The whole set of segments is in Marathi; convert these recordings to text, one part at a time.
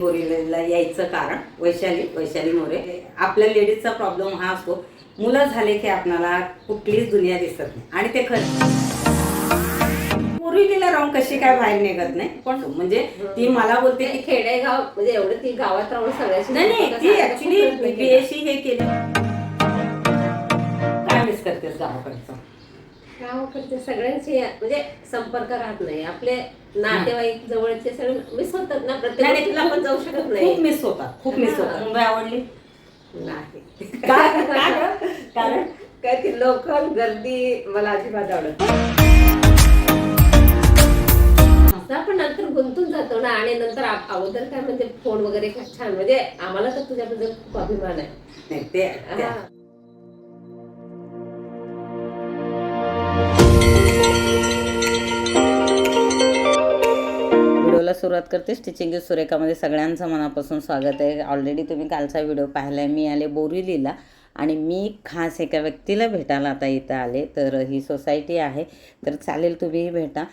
बोरीला यायचं कारण वैशाली वैशाली मोरे. आपल्या लेडीजचा प्रॉब्लेम हा असतो मुलं झाले की आपणाला कुठलीच दुनिया दिसत नाही. आणि ते खरं. बोरिवलीला राहून कशी काय बाहेर निघत नाही पण म्हणजे ती मला बोलते की खेडेगाव म्हणजे एवढं ती गावात राहून सगळ्याशी नाही ती ऍक्च्युली. बीएससी हे केलं. काय मिस करतेस गावाकडचं? गावाकडचे सगळ्यांशी म्हणजे संपर्क राहत नाही. आपले नातेवाईक जवळचे सगळे मिस होतात ना प्रत्येक नाही, आपण जाऊ शकत खूप नाही. मिस होतात खूप मिस होतात. हा. मुंबई आवडली? नाही. का? का गं? कारण काय ती लोक गर्दी मला अजिबात आवडत असं आपण नंतर गुंतून जातो ना आणि नंतर आप- अगोदर काय म्हणजे फोन वगैरे काय छान. म्हणजे आम्हाला तर तुझ्याबद्दल खूप अभिमान आहे. नाही ते ते- हा. सुरुवात करते स्टिचिंग सुरेखामध्ये सगळ्यांचं मनापासून स्वागत आहे. ऑलरेडी तुम्ही कालचा व्हिडिओ पाहिला आहे मी आले बोरिवलीला आणि मी खास एका व्यक्तीला भेटायला आता इथं आले तर ही सोसायटी आहे. तर चालेल तुम्हीही भेटा.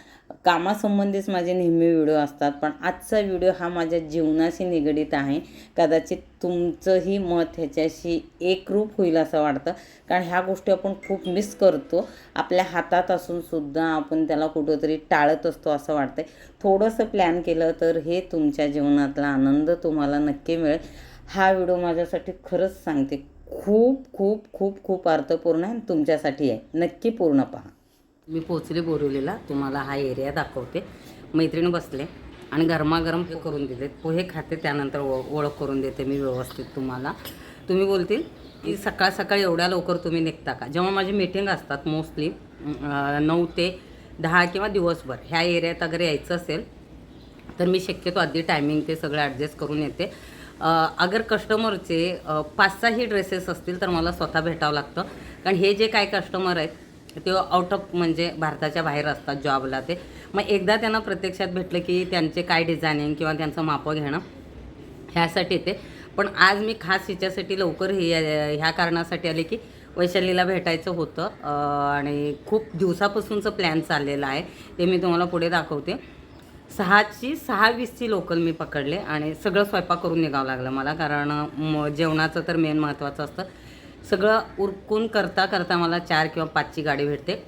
कामासंबंधीच माझे नेहमी व्हिडिओ असतात पण आजचा व्हिडिओ हा माझ्या जीवनाशी निगडीत आहे. कदाचित तुमचंही मत ह्याच्याशी एकरूप होईल असं वाटतं कारण ह्या गोष्टी आपण खूप मिस करतो. आपल्या हातात असूनसुद्धा आपण त्याला कुठंतरी टाळत असतो असं वाटतं थोडंसं प्लॅन केलं तर हे तुमच्या जीवनातला आनंद तुम्हाला नक्की मिळेल. हा व्हिडिओ माझ्यासाठी खरंच सांगते खूप खूप खूप खूप अर्थपूर्ण आहे आणि तुमच्यासाठी आहे. नक्की पूर्ण पहा. मी पोचले बोरिवलीला. तुम्हाला हा एरिया दाखवते. मैत्रिणी बसले आणि गरमागरम हे करून दिले पोहे खाते त्यानंतर ओ- ओळख करून देते मी व्यवस्थित तुम्हाला. तुम्ही बोलतील की सकाळ सकाळी एवढ्या लवकर तुम्ही निघता का? जेव्हा माझी मीटिंग असतात मोस्टली नऊ ते दहा किंवा दिवसभर ह्या एरियात अगर यायचं असेल तर मी शक्यतो आधी टायमिंग ते सगळं ॲडजस्ट करून येते. अगर कस्टमरचे पाच सहाही ड्रेसेस असतील तर मला स्वतः भेटावं लागतं. कारण हे जे काय कस्टमर आहेत ते आउट ऑफ म्हणजे भारताच्या बाहेर असतात जॉबला ते. मग एकदा त्यांना प्रत्यक्षात भेटलं की त्यांचे काय डिझायनिंग किंवा त्यांचं मापं घेणं ह्यासाठी येते पण आज मी खास हिच्यासाठी लवकर हे ह्या कारणासाठी आले की वैशालीला भेटायचं होतं आणि खूप दिवसापासूनचं प्लॅन चाललेलं आहे. ते मी तुम्हाला पुढे दाखवते. सहाची सहा वीसची लोकल मी पकडले आणि सगळं स्वयंपाक करून निघावं लागलं मला कारण म जेवणाचं तर मेन महत्त्वाचं असतं. सगळं उरकून करता करता मला चार किंवा पाचची गाडी भेटते.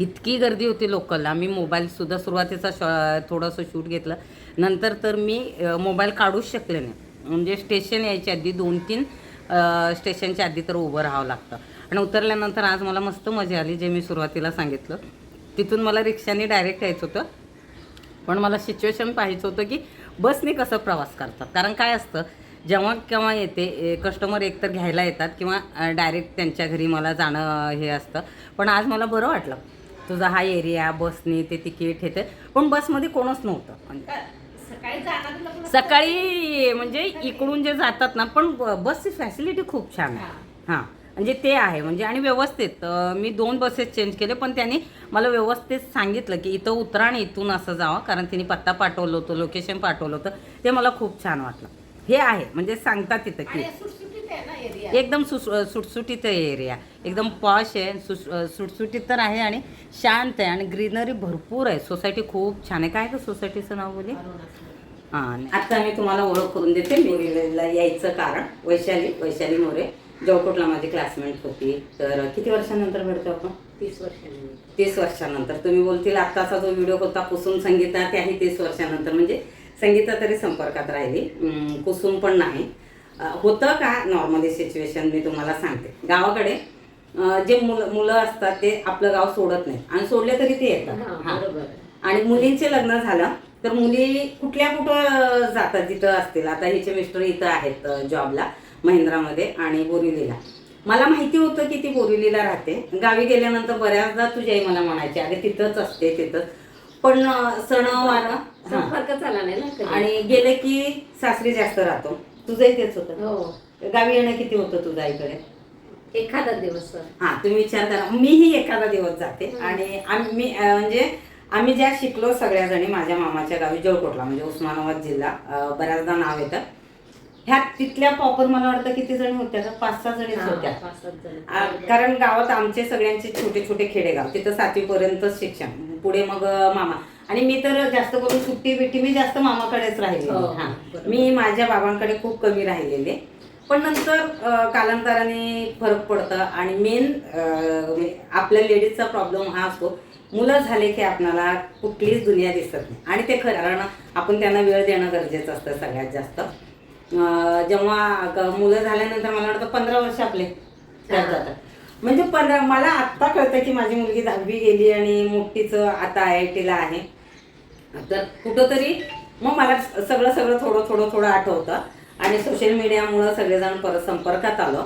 इतकी गर्दी होती लोकलला. मी मोबाईलसुद्धा सुरुवातीचा शॉ थोडंसं शूट घेतलं. नंतर तर मी मोबाईल काढूच शकले नाही. म्हणजे स्टेशन यायच्या आधी दोन तीन स्टेशनच्या आधी तर उभं राहावं लागतं. आणि उतरल्यानंतर आज मला मस्त मजा आली जे मी सुरुवातीला सांगितलं. तिथून मला रिक्षाने डायरेक्ट यायचं होतं. पण मला सिच्युएशन पाहायचं होतं की बसने कसं प्रवास करतात. कारण काय असतं जेव्हा केव्हा येते कस्टमर एकतर घ्यायला येतात किंवा डायरेक्ट त्यांच्या घरी मला जाणं हे असतं. पण आज मला बरं वाटलं. तुझा हा एरिया बसने ते तिकीट हे ते. पण बसमध्ये कोणच नव्हतं. म्हणजे सकाळी म्हणजे इकडून जे जातात ना पण ब- बसची फॅसिलिटी खूप छान आहे. हां. म्हणजे ते आहे. म्हणजे आणि व्यवस्थित मी दोन बसेस चेंज केले पण त्यांनी मला व्यवस्थित सांगितलं की इथं उतरा आणि इथून असं जावं. कारण तिने पत्ता पाठवलं होतं लोकेशन पाठवलं होतं. ते मला खूप छान वाटलं. हे आहे म्हणजे सांगतात तिथं की एकदम सुस सुटसुटीत आहे एरिया एकदम पॉश आहे सुस सुटसुटीत तर आहे आणि शांत आहे आणि ग्रीनरी भरपूर आहे. सोसायटी खूप छान आहे. काय का सोसायटीचं नाव बोले हां आता मी तुम्हाला ओळख करून देते. बोरीवलीला यायचं कारण वैशाली वैशाली मोरे जवकोटला माझी क्लासमेट होती. तर किती वर्षानंतर भेटतो आपण? तीस वर्षांनी तीस वर्षानंतर. तुम्ही बोलतील आत्ताचा जो व्हिडिओ होता कुसुम संगीता त्याही तीस वर्षानंतर. म्हणजे संगीता तरी संपर्कात राहिली. कुसुम पण नाही. होतं का नॉर्मली सिच्युएशन मी तुम्हाला सांगते. गावाकडे जे मुलं मुलं असतात ते आपलं गाव सोडत नाही आणि सोडले तरी ते येतात. हा. आणि मुलींचे लग्न झालं तर मुली कुठल्या कुठं जातात? जिथं असतील. आता हिचे मिस्टर इथं आहेत जॉबला महिंद्रामध्ये आणि बोरिवलीला. मला माहिती होतं की ती बोरिवलीला राहते. गावी गेल्यानंतर बऱ्याचदा तुझी आई मला म्हणायची अगं तिथंच असते तिथंच. पण सणवार. संपर्क झाला नाही ना कधी. आणि गेले की सासरी जास्त राहतो. तुझंही तेच होतं. हो. गावी येणं किती होतं तुझ्या आईकडे एखादा दिवस हा तुम्ही विचार करा. मीही एखादा दिवस जाते. आणि आम्ही अं, म्हणजे आम्ही ज्या शिकलो सगळ्या जणी माझ्या मामाच्या गावी जळकोटला म्हणजे उस्मानाबाद जिल्हा अं, बऱ्याचदा नाव येतं. ह्या तिथल्या प्रॉपर मला वाटतं किती जणी होत्या का? पाच सहा जणीच होत्या. आ, कारण गावात आमचे सगळ्यांचे छोटे छोटे खेडेगाव तिथं सातवीपर्यंतच शिक्षण पुढे मग अं, मामा. आणि मी तर जास्त करून सुट्टी बिट्टी मी जास्त मामाकडेच राहिलेली. हो, हा. बरोबर. मी माझ्या बाबांकडे खूप कमी राहिलेले. पण नंतर अं, कालांतराने फरक पडतं आणि मेन आपल्या लेडीजचा प्रॉब्लेम हा असतो. मुलं झाले की आपणाला कुठलीच दुनिया दिसत नाही. आणि ते खरं कारण आपण त्यांना वेळ देणं गरजेचं असतं सगळ्यात जास्त. जेव्हा ग- मुलं झाल्यानंतर मला वाटतं पंधरा वर्ष आपले जातात म्हणजे पंधरा मला आत्ता कळतं की माझी मुलगी दहावी गेली आणि मोठीचं आता आय आय टीला आहे. तर कुठंतरी मग मला सगळं सगळं थोडं थोडं थोडं आठवतं. आणि सोशल मीडियामुळं सगळेजण परत संपर्कात आलो.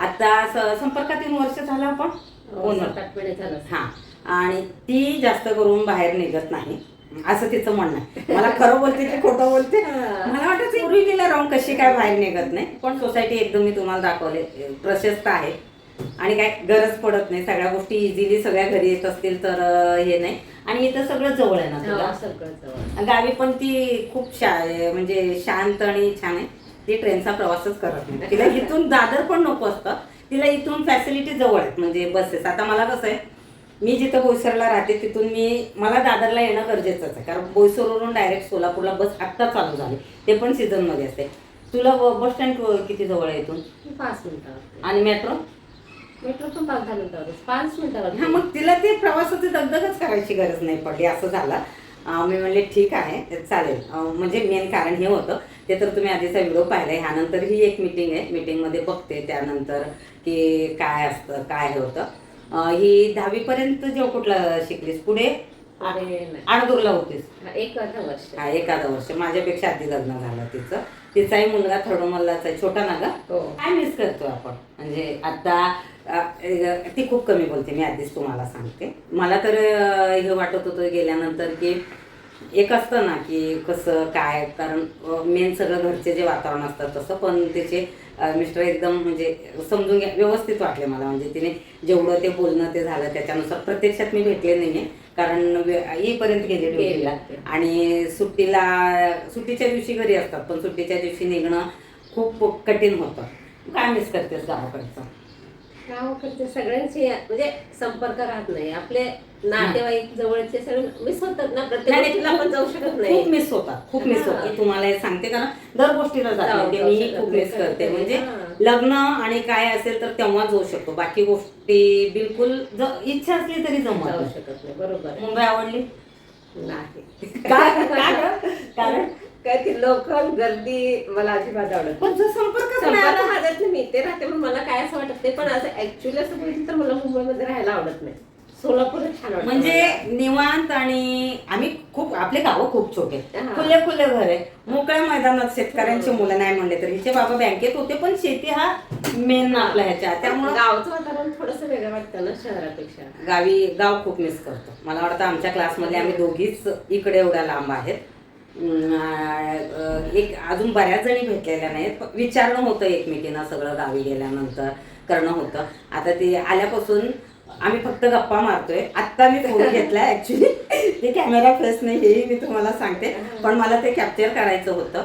आता स- संपर्कात तीन वर्ष झालं आपण? झालं. हा. आणि ती जास्त करून बाहेर निघत नाही. असं तिचं म्हणणं आहे. मला खरं बोलते की खोटं बोलते. मला वाटतं पूर्वीला राहून कशी काय बाहेर निघत नाही. पण सोसायटी एकदम मी तुम्हाला दाखवले. प्रशस्त आहे. आणि काय गरज पडत नाही. सगळ्या गोष्टी इझिली सगळ्या घरी येत असतील तर हे नाही. आणि इथं सगळं जवळ आहे ना तुला? सगळं गावी पण ती खूप शा म्हणजे शांत आणि छान आहे. ती ट्रेनचा प्रवासच करत नाही. तिला इथून दादर पण नको असतं. तिला इथून फॅसिलिटी जवळ आहेत म्हणजे बसेस आता मला कसं आहे मी जिथं बोईसरला राहते तिथून मी मला दादरला येणं गरजेचंच आहे. कारण बोईसरवरून डायरेक्ट सोलापूरला बस आत्ता चालू झाली. ते पण सीझनमध्ये असते. तुला बस स्टँड किती जवळ आहे इथून? पाच मिनिटावर आणि मेट्रो मेट्रो पण पाच दहा मिनिटावर पाच मिनिटावर हा मग तिला ते प्रवासाची दगदगच करायची गरज नाही पडली असं झालं. मी म्हणले ठीक आहे चालेल. म्हणजे मेन कारण हे होतं. ते तर तुम्ही आधीचा व्हिडिओ पाहिलाय. ह्यानंतर ही एक मिटिंग आहे. मीटिंगमध्ये बघते त्यानंतर की काय असतं काय हे होतं. ही दहावीपर्यंत जेव्हा कुठला शिकलीस? पुढे. आडदूरला होतीस. एक अर्धा वर्ष. हा एखादं वर्ष. माझ्यापेक्षा आधी लग्न झालं तिचं. तिचाही मुलगा थर्डोमल्लाचा आहे छोटा ना ग. हो. काय मिस करतो आपण? म्हणजे आता ती खूप कमी बोलते. मी आधीच तुम्हाला सांगते. मला तर हे वाटत होतं गेल्यानंतर की एक असतं ना की कसं काय कारण मेन सगळं घरचे जे वातावरण असतं तसं पण त्याचे मिस्टर एकदम म्हणजे समजून घ्या व्यवस्थित वाटले मला. म्हणजे तिने जेवढं ते बोलणं ते झालं त्याच्यानुसार प्रत्यक्षात मी भेटले नाही कारण वे- येईपर्यंत गेले ड्युटीला. आणि सुट्टीला सुट्टीच्या दिवशी घरी असतात पण सुट्टीच्या दिवशी निघणं खूप कठीण होतं. काय मिस करतेस गावाकडचं? गावाकडचे सगळ्यांचे म्हणजे संपर्क राहत नाही. आपले नातेवाईक जवळचे सगळे मिस होतात ना प्रत्येक जाऊ शकत खूप नाही. मिस होतात खूप मिस. होतात. तुम्हाला हे सांगते कारण दर गोष्टीला जाते जाऊ मी खूप मिस करते. म्हणजे. लग्न आणि काय असेल तर तेव्हा जाऊ शकतो. बाकी गोष्टी बिलकुल ज- इच्छा असली तरी जमत जाऊ. शकत नाही बरोबर. मुंबई आवडली? नाही. का? कारण? काय ती लोक गर्दी मला अजिबात आवडत पण नाही. संपर्क आला. माझ्यात मी ते राहते पण मला काय असं वाटत नाही पण असं ऍक्च्युली असं बघितलं तर मला मुंबईमध्ये राहायला आवडत नाही. सोलापूरच छान वाटतं म्हणजे. निवांत आणि आम्ही खूप आपले गावं खूप छोटे. हा. खुले खुले घर आहे. मोकळ्या मैदानात शेतकऱ्यांची मुलं नाही म्हणले तर. हिचे बाबा बँकेत होते पण शेती हा मेन आपला ह्याच्या. त्यामुळं गावचं वातावरण थोडस वेगळं वाटतं ना शहरापेक्षा. गावी गाव खूप मिस करतो. मला वाटतं आमच्या क्लासमध्ये आम्ही दोघीच इकडे एवढ्या लांब आहेत. अं, अं, एक अजून बऱ्याच जणी भेटलेल्या नाहीत. विचारणं होतं एकमेकींना सगळं गावी गेल्यानंतर करणं होतं. आता ते आल्यापासून आम्ही फक्त गप्पा मारतोय. आत्ता मी फोन घेतला ऍक्च्युली ते कॅमेरा फेस नाही हेही मी तुम्हाला सांगते. पण मला ते कॅप्चर करायचं होतं.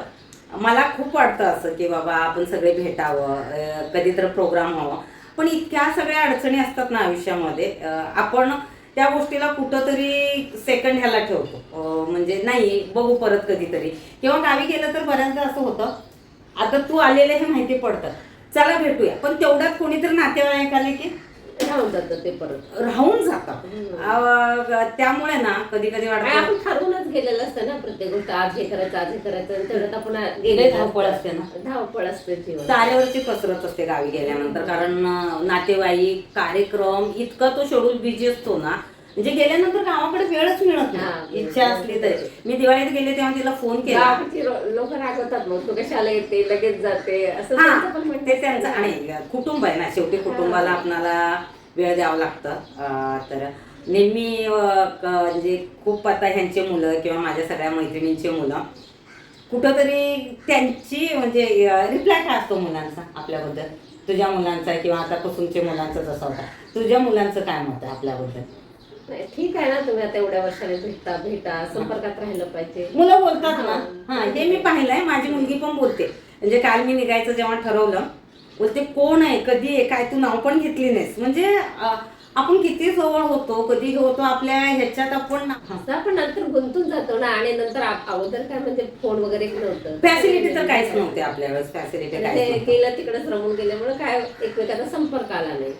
मला खूप वाटतं असं की बाबा आपण सगळे भेटावं कधीतरी प्रोग्राम व्हावं पण इतक्या सगळ्या अडचणी असतात ना आयुष्यामध्ये आपण त्या गोष्टीला कुठंतरी सेकंड ह्याला ठेवतो. म्हणजे नाही बघू परत कधीतरी. किंवा गावी गेलं तर बऱ्याचदा असं होतं आता तू आलेले हे माहिती पडतं. चला भेटूया. पण तेवढ्यात कोणीतरी नातेवाईक आले की राहून जातं ते परत? राहून जातात त्यामुळे ना कधी कधी वाटतं आपण ठरवूनच गेलेलं असतं ना प्रत्येक गोष्ट आज हे करायचं आज हे करायचं तेवढ्यात आपण गेले धावपळ असते. ना. धावपळ असते तारेवरची कसरत असते गावी गेल्यानंतर कारण नातेवाईक कार्यक्रम इतका तो शेड्यूल बिझी असतो ना म्हणजे गेल्यानंतर गावाकडे वेळच मिळत नाही. इच्छा असली तरी. मी दिवाळीत गेले तेव्हा तिला फोन केला. लोक रागवतात मग तू कशाला येते? लगेच जाते. असं ते त्यांचं आणि कुटुंब आहे ना शेवटी कुटुंबाला आपणाला वेळ द्यावा लागतं. तर नेहमी म्हणजे खूप आता ह्यांचे मुलं किंवा माझ्या सगळ्या मैत्रिणींचे मुलं कुठंतरी त्यांची म्हणजे रिप्लाय काय असतो मुलांचा आपल्याबद्दल? तुझ्या मुलांचा किंवा आता कुसुमच्या मुलांचा जसा होता. तुझ्या मुलांचं काय मत आहे आपल्याबद्दल? नाही, ठीक आहे ना तुम्ही आता एवढ्या वर्षाने भेटता भेटा संपर्कात राहिलं पाहिजे. मुलं बोलतात ना. हा. हा मी पाहिलंय माझी मुलगी पण बोलते. म्हणजे काल मी निघायचं जेव्हा ठरवलं बोलते कोण आहे? कधी आहे? काय? तू नाव पण घेतली नाहीस. म्हणजे अं, आपण किती जवळ होतो कधी होतो आपल्या ह्याच्यात आपण असं आपण नंतर गुंतून जातो ना आणि नंतर आप- अगोदर काय म्हणजे फोन वगैरे नव्हतं. फॅसिलिटी तर काहीच नव्हते आपल्या वेळेस फॅसिलिटी काहीच. गेलं तिकडे रमून गेल्यामुळे काय एकमेकांचा संपर्क आला नाही.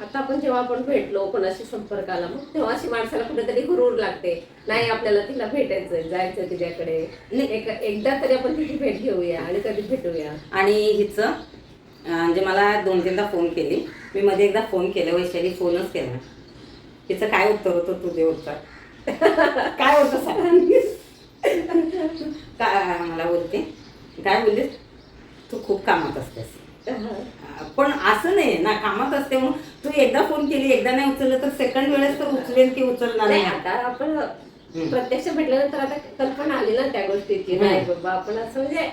आता आपण जेव्हा आपण भेटलो कोणाशी संपर्क आला मग तेव्हा अशी माणसाला कुठेतरी गुरूर लागते. नाही आपल्याला तिला भेटायचं जायचं तिच्याकडे. एक- एकदा तरी आपण तिची भेट घेऊया आणि कधी भेटूया. आणि हिचं म्हणजे मला दोन तीनदा फोन केली. मी मध्ये एकदा फोन केला वैशाली फोनच केला. हिचं काय उत्तर होतं तू दे उत्तर. काय होतं सांग. काय मला बोलते. काय बोललीस? तू खूप कामात असतेस. पण असं नाही ना कामात असते म्हणून तू एकदा फोन केली एकदा नाही उचललं तर सेकंड वेळेस तर उचलेल की उचलणार नाही आता आपण प्रत्यक्ष भेटल्यानंतर आता कल्पना आली ना त्या गोष्टीची. नाही बाबा आपण असं म्हणजे.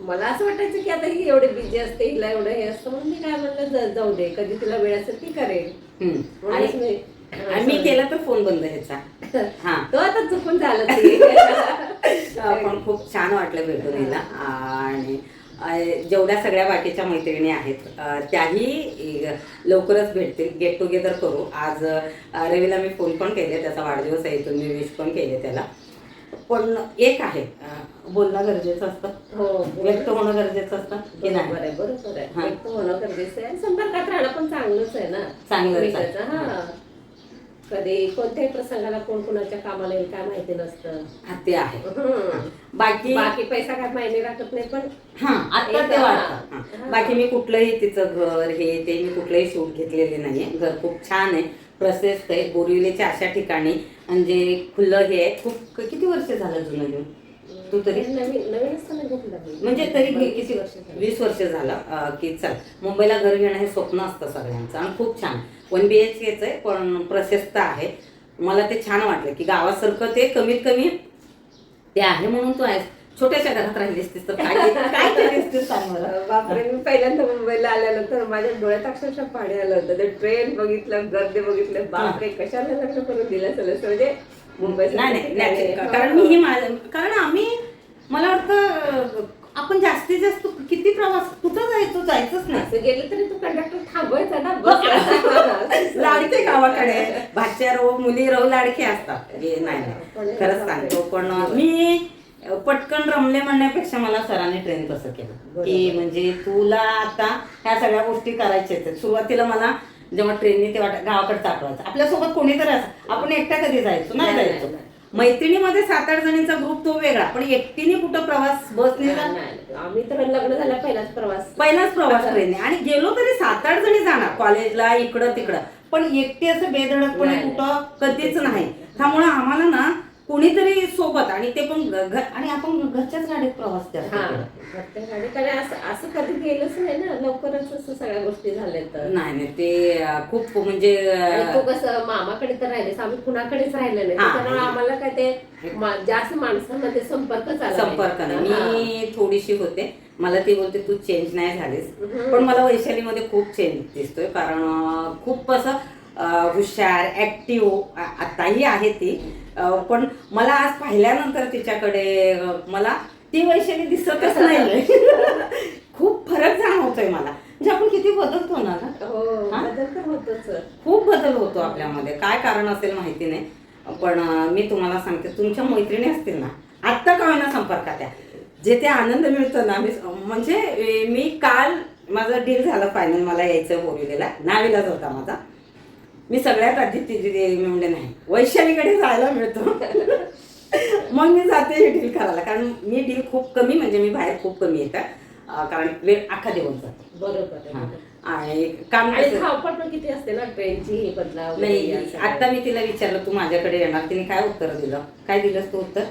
मला असं वाटायचं की आता ही एवढी बिझी असते हिला एवढं हे असतं म्हणून मी काय म्हणलं जाऊ दे कधी तिला वेळ असेल ती करेल. आणि मी- केला तर फोन बंद ह्याचा. हा. तो आता चुकून झालं पण खूप छान वाटलं भेटून हिला. आणि जेवढ्या सगळ्या बाकीच्या मैत्रिणी आहेत. त्याही लवकरच भेटतील. गेट टुगेदर करू. आज रवीला मी फोन पण केले. त्याचा वाढदिवस आहे इथून मी विश पण केले त्याला. पण एक आहे बोलणं गरजेचं असतं. हो व्यक्त होणं गरजेचं असतं. की नाही? आहे बरोबर. आहे. व्यक्त होणं गरजेचं आहे. संपर्कात राहणं पण चांगलंच आहे ना. एकमेकाचं, हा. कधी कोणत्याही प्रसंगाला कोण कोणाच्या कामाला येईल काय माहिती नसतं. हा, ते आहे. हम्म. बाकी बाकी पैसा काय मायने राखत नाही पण हा आता ते वाटतं. हा. बाकी मी कुठलंही तिचं घर हे ते मी कुठलंही शूट घेतलेले नाहीये. घर खूप छान आहे प्रशस्त आहे बोरिवलीच्या अशा ठिकाणी. म्हणजे खुलं हे आहे खूप किती वर्ष झालं जुनं घेऊन? तू तरी? नवीन नवीन असताना घेतलं मी. म्हणजे तरी किती वर्ष. वीस वर्ष झालं. अं, की चल मुंबईला घर घेणं हे स्वप्न असतं सगळ्यांचं आणि खूप छान. वन बी एच केच आहे पण प्रशस्त आहे. मला ते छान वाटलं की गावासारखं ते कमीत कमी ते आहे म्हणून तू आहेस. छोट्याशा घरात राहिली असतीस तर काय काय केली असतीस सांग मला? बापरे मी पहिल्यांदा मुंबईला आल्यानंतर माझ्या डोळ्यात अक्षरशः पाणी आलं होतं. ते ट्रेन बघितलं गर्दी बघितलं बापरे कशाला लग्न करून दिलं असं म्हणजे मुंबई नाही. कारण मी ही माझं कारण आम्ही मला वाटतं आपण जास्तीत जास्त किती प्रवास कुठं जायचो जायचंच नाही. गेलं तरी तू कंडक्टर थांबवायचा ना. बस. भाच्या रो मुली रो लाडके असतात. हे नाही नाही. खरंच सांगतो पण मी पटकन रमले म्हणण्यापेक्षा मला सरांनी ट्रेन कसं केलं. की म्हणजे तुला आता ह्या सगळ्या गोष्टी करायच्या आहेत. सुरुवातीला मला जेव्हा ट्रेनने ते वाट गावाकडे आठवायचं आपल्यासोबत कोणीतरी असं आपण एकट्या कधी जायचो? नाही नाही, जायचो. नाही, मैत्रिणीमध्ये सात आठ जणींचा ग्रुप तो वेगळा. पण एकटीने कुठं प्रवास बसने जा- आम्ही तर लग्न झाला पहिलाच प्रवास. पहिलाच प्रवास ट्रेनने आणि गेलो तरी सात आठ जणी कॉलेजला इकडं तिकडं. पण एकटी असं बेधडकपणे नाही. कुठं कधीच नाही. त्यामुळे आम्हाला ना कोणीतरी सोबत आणि ते पण घ- आणि आपण घरच्याच गाडीत प्रवास हा. प्रत्येक गाडी कारण असं असं कधी गेलंच नाही ना. लवकरच असं सगळ्या गोष्टी झाल्या तर. नाही नाही. ते अं, खूप म्हणजे आणि अं, तू कसं मामाकडे तर राहिलेस आम्ही कुणाकडेच राहिलं नाही. हा. त्याच्यामुळे आम्हाला काय ते मा- जास्त माणसांमध्ये संपर्क संपर्क नाही. मी थोडीशी होते. मला ती बोलते तू चेंज नाही झालीस. पण मला वैशालीमध्ये खूप चेंज दिसतोय कारण खूप असं हुशार ऍक्टिव्ह आताही आहे ती. पण मला आज पाहिल्यानंतर तिच्याकडे मला ती वैशाली दिसतच नाही खूप फरक जाणवतोय मला. म्हणजे आपण किती बदलतो ना? हो खूप बदल होतो आपल्यामध्ये. काय कारण असेल माहिती नाही. पण मी तुम्हाला सांगते तुमच्या मैत्रिणी असतील ना आत्ता का होईना संपर्कात या? जे ते आनंद मिळतो ना मी म्हणजे मी काल माझं डील झालं फायनल मला यायचं बोरिवलेला नाविलाच होता माझा. मी सगळ्यात आधी मी म्हणले नाही. वैशालीकडे जायला मिळतो. मग मी जाते हे डील करायला. कारण मी डील खूप कमी म्हणजे मी बाहेर खूप कमी येतात कारण वेळ अख्खा दिवस जातो. बरोबर. आणि काम धावपळ पण किती असते ना ट्रेनची ही बदला वगैरे नाही. आता मी तिला विचारलं तू माझ्याकडे येणार? तिने काय उत्तर दिलं? काय दिलंस तू उत्तर.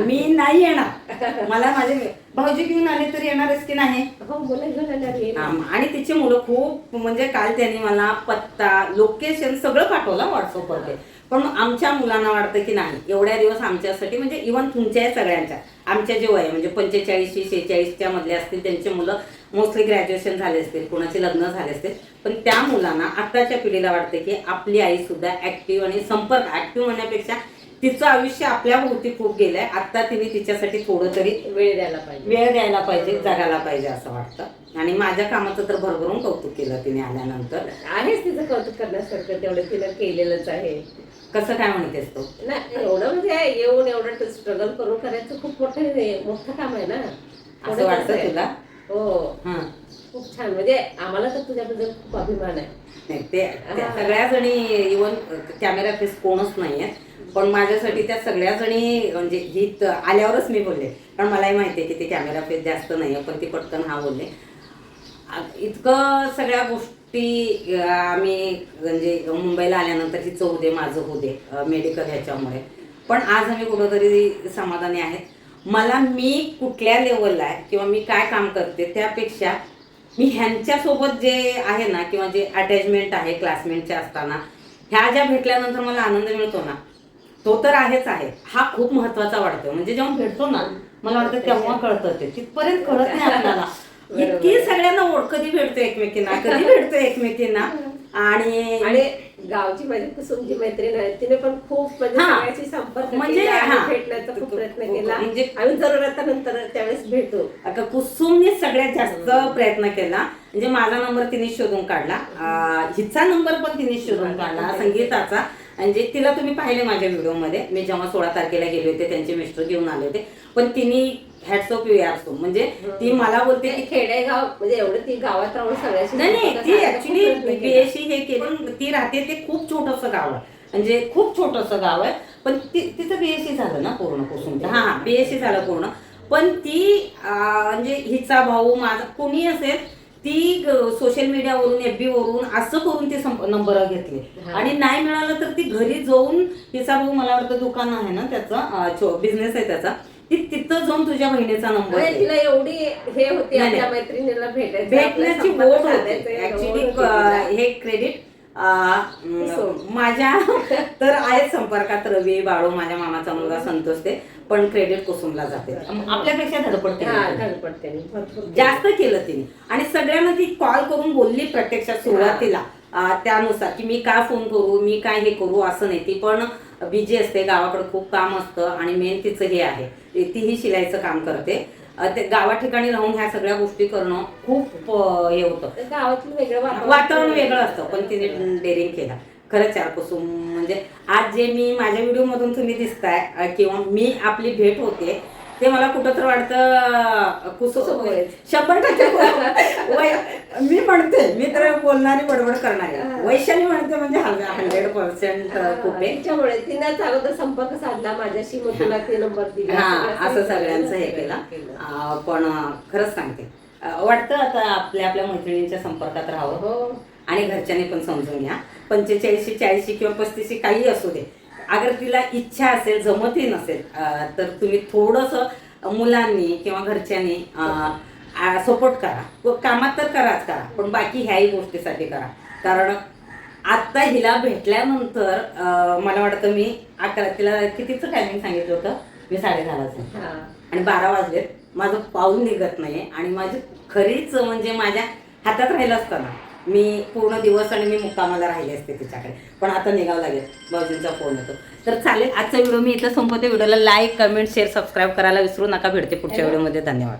मी नाही येणार. मला माझे भाऊजी घेऊन आले तर येणारच की नाही? हो आणि तिची मुलं खूप म्हणजे काल त्यांनी मला पत्ता लोकेशन सगळं पाठवलं व्हॉट्सअपवरती पण आमच्या मुलांना वाटतं की नाही एवढ्या दिवस आमच्यासाठी म्हणजे इव्हन तुमच्या सगळ्यांच्या आमच्या जे वय आहे, म्हणजे पंचेचाळीसशे शेहेचाळीसच्या मधले असतील त्यांची मुलं मोस्टली ग्रॅज्युएशन झाले असतील कोणाचे लग्न झाले असतील पण त्या मुलांना आताच्या पिढीला वाटते की आपली आई सुद्धा ऍक्टिव्ह आणि संपर्क ऍक्टिव्ह म्हणण्यापेक्षा तिचं आयुष्य आपल्या भोवती खूप गेलंय. आता तिने तिच्यासाठी थोडं तरी वेळ द्यायला पाहिजे. वेळ द्यायला पाहिजे जगायला पाहिजे असं वाटतं. आणि माझ्या कामाचं तर भरभरून कौतुक केलं तिने आल्यानंतर. आहेच तिचं कौतुक करण्यासारखं तेवढं तिनं केलेलंच आहे. कसं काय म्हणतेस तो? नाही एवढं म्हणजे येऊन एवढं स्ट्रगल करून करायचं खूप मोठं मोठं काम आहे ना. असं वाटतं आहे? तुला? हो. हा. खूप छान. म्हणजे आम्हाला तर तुझ्याबद्दल खूप अभिमान आहे. नाही ते त्या सगळ्या जणी इवन कॅमेरा फेस कोणच नाहीये पण माझ्यासाठी त्या सगळ्या जणी म्हणजे ही त- आल्यावरच मी बोलले. कारण मलाही माहिती आहे की ते कॅमेरा फेस जास्त नाहीये पण ती पटकन हा बोलले. आ- इतकं सगळ्या गोष्टी अं, आम्ही म्हणजे मुंबईला आल्यानंतर ही चौ दे माझं होऊ दे मेडिकल ह्याच्यामुळे. पण आज आम्ही कुठंतरी समाधानी आहेत. मला मी कुठल्या लेवलला आहे किंवा मी काय काम करते त्यापेक्षा मी ह्यांच्यासोबत जे आहे ना किंवा जे अटॅचमेंट आहे क्लासमेटच्या असताना ह्या ज्या भेटल्यानंतर मला आनंद मिळतो ना तो तर आहेच आहे. हा खूप महत्त्वाचा वाटतो म्हणजे जेव्हा भेटतो ना मला वाटतं तेव्हा कळतं ते. तिथपर्यंत कळत नाही आपल्याला. इतकी सगळ्यांना ओळख कधी भेटतो एकमेकींना? कधी भेटतो एकमेकींना? आणि आणि गावची माझी कुसुमची मैत्रीण आहे. तिने पण खूप म्हणजे हा. सगळ्याशी संपर्क म्हणजे हा. भेटण्याचा खूप प्रयत्न केला. म्हणजे- आम्ही जरूरतानंतर त्यावेळेस भेटू. आता कुसुमने सगळ्यात जास्त प्रयत्न केला. म्हणजे माझा नंबर तिने शोधून काढला. अं, हिचा नंबर पण तिने शोधून काढला संगीताचा. म्हणजे तिला तुम्ही पाहिले माझ्या व्हिडिओमध्ये. मी जेव्हा सोळा तारखेला गेले होते त्यांचे मिस्टर घेऊन आले होते. पण तिने हॅट्स ऑफ यू यार म्हणजे ती मला बोलते की ते खेडेगाव म्हणजे एवढं ती गावात राहून सगळ्याशी नाही नाही संपर्क ती ऍक्च्युली बीएससी हे केलं ती राहते ते खूप छोटस गाव आहे. म्हणजे खूप छोटस गाव आहे पण ती तिचं बीएससी झालं ना पूर्ण कुसुमचं हा हा बीएससी झालं पूर्ण. पण ती म्हणजे हिचा भाऊ माझा कोणी असेल ती सोशल मीडियावरून एफ बी वरून असं करून ती नंबर घेतले. आणि नाही मिळालं तर ती घरी जाऊन तिचा भाऊ मला वाटतं दुकान आहे ना त्याचं बिझनेस आहे त्याचा. ती तिथं जाऊन तुझ्या बहिणीचा नंबर म्हणजे तिला एवढी हे होती नाही, आपल्या नाही. मैत्रिणीला भेटायचं भेटण्याची आपलं संपर्क बोट होती. साधायचं, एवढं ऍक्च्युली होती तिला. हे क्रेडिट. माझ्या तर आहेत संपर्कात रवी बाळू माझ्या मामाचा मुलगा संतोष ते पण क्रेडिट कुसुमला जाते. आपल्यापेक्षा धडपड हा भरपूर केली. जास्त केलं तिने. आणि सगळ्यांना ती कॉल करून बोलली प्रत्यक्षात सुरुवातीला. त्यानुसार की मी काय फोन करू मी काय हे करू असं नाही. ती पण बिझी असते गावाकडे खूप काम असतं आणि मेन तिचं हे आहे. तीही शिलाईचं काम करते. ते गावा ठिकाणी राहून ह्या सगळ्या गोष्टी करणं खूप हे होतं. तर गावातलं वेगळं वातावरण. वेगळं असतं पण तिने डेअरिंग केला. खरंच यार कुसुम म्हणजे आज जे मी माझ्या व्हिडिओ मधून तुम्ही दिसताय किंवा मी आपली भेट होते ते मला कुठं तर वाटतं कुसुम. शंभर टक्के मी म्हणते मी तर बोलणारी बडबड करणारी वैशाली म्हणते म्हणजे हंड्रेड पर्सेंट खूप आहे तिच्यामुळे तिनंच अगोदर संपर्क साधला माझ्याशी मग तुला ते नंबर दिला हा असं सगळ्यांचं हे केलं. पण खरंच सांगते. वाटतं आता आपल्या आपल्या मैत्रिणींच्या संपर्कात राहावं. हो. आणि घरच्यांनी पण समजून घ्या. पंचेचाळीसशे चाळीसशे किंवा पस्तीसशे काही असू दे. अगर तिला इच्छा असेल जमतही नसेल तर तुम्ही थोडंसं मुलांनी किंवा घरच्यांनी सपोर्ट करा. व कामात तर कराच करा पण बाकी ह्याही गोष्टीसाठी करा. कारण आत्ता हिला भेटल्यानंतर मला वाटतं मी अकरा तिला कितीचं टायमिंग सांगितलं होतं? मी साडेदहालाच हा. आणि बारा वाजलेत. माझं पाऊल निघत नाही आणि माझी खरीच म्हणजे माझ्या हातात राहिलं असतं ना मी पूर्ण दिवस आणि मी मुक्कामाला राहिले असते तिच्याकडे. पण आता निघावं लागेल. भाऊजींचा फोन येतो. तर चालेल आजचा व्हिडिओ मी इथं संपवते. व्हिडिओला लाईक कमेंट शेअर सबस्क्राईब करायला विसरू नका. भेटते पुढच्या व्हिडिओमध्ये. धन्यवाद.